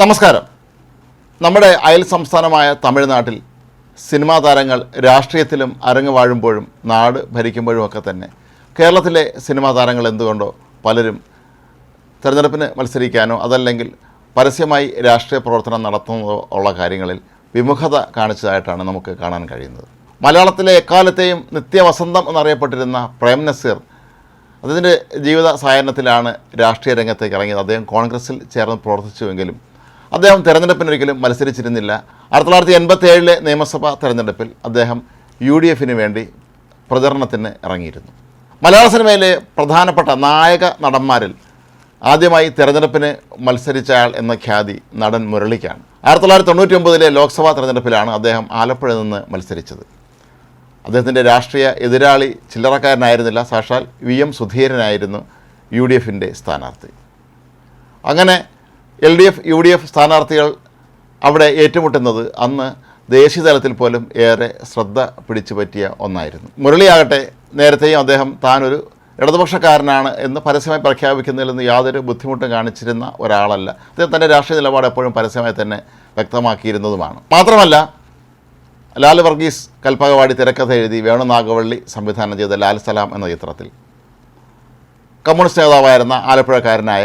നമസ്കാരം. നമ്മുടെ അയൽ സംസ്ഥാനമായ തമിഴ്നാട്ടിൽ സിനിമാ താരങ്ങൾ രാഷ്ട്രീയത്തിലും അരങ്ങ് വാഴുമ്പോഴും നാട് ഭരിക്കുമ്പോഴും ഒക്കെ തന്നെ കേരളത്തിലെ സിനിമാ താരങ്ങൾ എന്തുകൊണ്ടോ പലരും തിരഞ്ഞെടുപ്പിന് മത്സരിക്കാനോ അതല്ലെങ്കിൽ പരസ്യമായി രാഷ്ട്രീയ പ്രവർത്തനം നടത്തുന്നതോ ഉള്ള കാര്യങ്ങളിൽ വിമുഖത കാണിച്ചതായിട്ടാണ് നമുക്ക് കാണാൻ കഴിയുന്നത്. മലയാളത്തിലെ എക്കാലത്തെയും നിത്യവസന്തം എന്നറിയപ്പെട്ടിരുന്ന പ്രേം നസീർ അദ്ദേഹത്തിന്റെ ജീവിത സായാഹ്നത്തിലാണ് രാഷ്ട്രീയ രംഗത്തേക്ക് ഇറങ്ങിയത്. അദ്ദേഹം കോൺഗ്രസിൽ ചേർന്ന് പ്രവർത്തിച്ചുവെങ്കിലും അദ്ദേഹം തെരഞ്ഞെടുപ്പിനൊരിക്കലും മത്സരിച്ചിരുന്നില്ല. ആയിരത്തി തൊള്ളായിരത്തി എൺപത്തി ഏഴിലെ നിയമസഭാ തെരഞ്ഞെടുപ്പിൽ അദ്ദേഹം യു ഡി എഫിന് വേണ്ടി പ്രചരണത്തിന് ഇറങ്ങിയിരുന്നു. മലയാള സിനിമയിലെ പ്രധാനപ്പെട്ട നായക നടന്മാരിൽ ആദ്യമായി തെരഞ്ഞെടുപ്പിന് മത്സരിച്ചയാൾ എന്ന ഖ്യാതി നടൻ മുരളിക്കാണ്. ആയിരത്തി തൊള്ളായിരത്തി തൊണ്ണൂറ്റി ഒമ്പതിലെ ലോക്സഭാ തെരഞ്ഞെടുപ്പിലാണ് അദ്ദേഹം ആലപ്പുഴയിൽ നിന്ന് മത്സരിച്ചത്. അദ്ദേഹത്തിന്റെ രാഷ്ട്രീയ എതിരാളി ചില്ലറക്കാരനായിരുന്നില്ല. സാക്ഷാൽ വി എം സുധീരനായിരുന്നു യു ഡി എഫിന്റെ സ്ഥാനാർത്ഥി. അങ്ങനെ L D F U D F സ്ഥാനാർത്ഥികൾ അവിടെ ഏറ്റുമുട്ടുന്നത് അന്ന് ദേശീയ തലത്തിൽ പോലും ഏറെ ശ്രദ്ധ പിടിച്ചു പറ്റിയ ഒന്നായിരുന്നു. മുരളിയാകട്ടെ നേരത്തെയും അദ്ദേഹം താനൊരു ഇടതുപക്ഷക്കാരനാണ് എന്ന് പരസ്യമായി പ്രഖ്യാപിക്കുന്നതിൽ നിന്ന് യാതൊരു ബുദ്ധിമുട്ടും കാണിച്ചിരുന്ന ഒരാളല്ല. അദ്ദേഹം തന്റെ രാഷ്ട്രീയ നിലപാട് എപ്പോഴും പരസ്യമായി തന്നെ വ്യക്തമാക്കിയിരുന്നതുമാണ്. മാത്രമല്ല ലാൽ വർഗീസ് കൽപ്പകവാടി തിരക്കഥ എഴുതി വേണു നാഗവള്ളി സംവിധാനം ചെയ്ത ലാൽ സലാം എന്ന ചിത്രത്തിൽ കമ്മ്യൂണിസ്റ്റ് നേതാവായിരുന്ന ആലപ്പുഴക്കാരനായ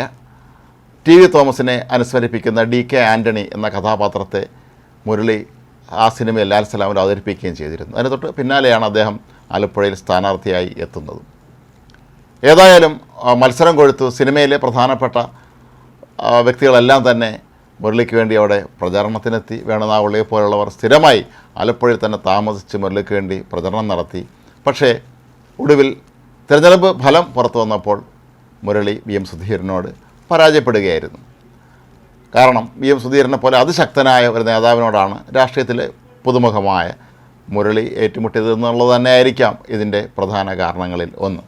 ടി വി തോമസിനെ അനുസ്മരിപ്പിക്കുന്ന ഡി കെ ആന്റണി എന്ന കഥാപാത്രത്തെ മുരളി ആ സിനിമയിൽ ലാൽ സലാമിൽ അവതരിപ്പിക്കുകയും ചെയ്തിരുന്നു. അതിന് തൊട്ട് പിന്നാലെയാണ് അദ്ദേഹം ആലപ്പുഴയിൽ സ്ഥാനാർത്ഥിയായി എത്തുന്നത്. ഏതായാലും മത്സരം കൊഴുത്തു. സിനിമയിലെ പ്രധാനപ്പെട്ട വ്യക്തികളെല്ലാം തന്നെ മുരളിക്ക് വേണ്ടി അവിടെ പ്രചരണത്തിനെത്തി. വേണുനാവുള്ളിയെ പോലുള്ളവർ സ്ഥിരമായി ആലപ്പുഴയിൽ തന്നെ താമസിച്ച് മുരളിക്ക് വേണ്ടി പ്രചരണം നടത്തി. പക്ഷേ ഒടുവിൽ തിരഞ്ഞെടുപ്പ് ഫലം പുറത്തു വന്നപ്പോൾ മുരളി വി എം സുധീരനോട് പരാജയപ്പെടുകയായിരുന്നു. കാരണം വി എം സുധീരനെ പോലെ അതിശക്തനായ ഒരു നേതാവിനോടാണ് രാഷ്ട്രീയത്തിലെ പുതുമുഖമായ മുരളി ഏറ്റുമുട്ടിയത് എന്നുള്ളത് തന്നെയായിരിക്കാം ഇതിന്റെ പ്രധാന കാരണങ്ങളിൽ ഒന്ന്.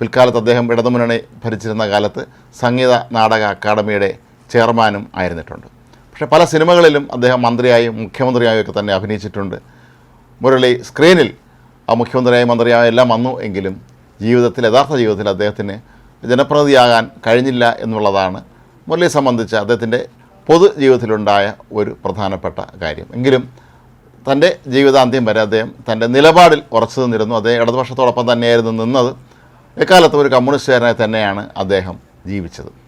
പിൽക്കാലത്ത് അദ്ദേഹം ഇടതുമുന്നണി ഭരിച്ചിരുന്ന കാലത്ത് സംഗീത നാടക അക്കാദമിയുടെ ചെയർമാനും ആയിരുന്നിട്ടുണ്ട്. പക്ഷേ പല സിനിമകളിലും അദ്ദേഹം മന്ത്രിയായും മുഖ്യമന്ത്രിയായും ഒക്കെ തന്നെ അഭിനയിച്ചിട്ടുണ്ട്. മുരളി സ്ക്രീനിൽ ആ മുഖ്യമന്ത്രിയായും മന്ത്രിയായും എല്ലാം വന്നു എങ്കിലും ജീവിതത്തിൽ യഥാർത്ഥ ജീവിതത്തിൽ അദ്ദേഹത്തിന് ജനപ്രതിനിധിയാകാൻ കഴിഞ്ഞില്ല എന്നുള്ളതാണ് മുരളിയെ സംബന്ധിച്ച് അദ്ദേഹത്തിന്റെ പൊതു ജീവിതത്തിലുണ്ടായ ഒരു പ്രധാനപ്പെട്ട കാര്യം. എങ്കിലും തന്റെ ജീവിതാന്ത്യം വരെ അദ്ദേഹം തന്റെ നിലപാടിൽ ഉറച്ചു നിന്നിരുന്നു. അദ്ദേഹം ഇടതുപക്ഷത്തോടൊപ്പം തന്നെയായിരുന്നു നിന്നത്. എക്കാലത്തും ഒരു കമ്മ്യൂണിസ്റ്റുകാരനായി തന്നെയാണ് അദ്ദേഹം ജീവിച്ചത്.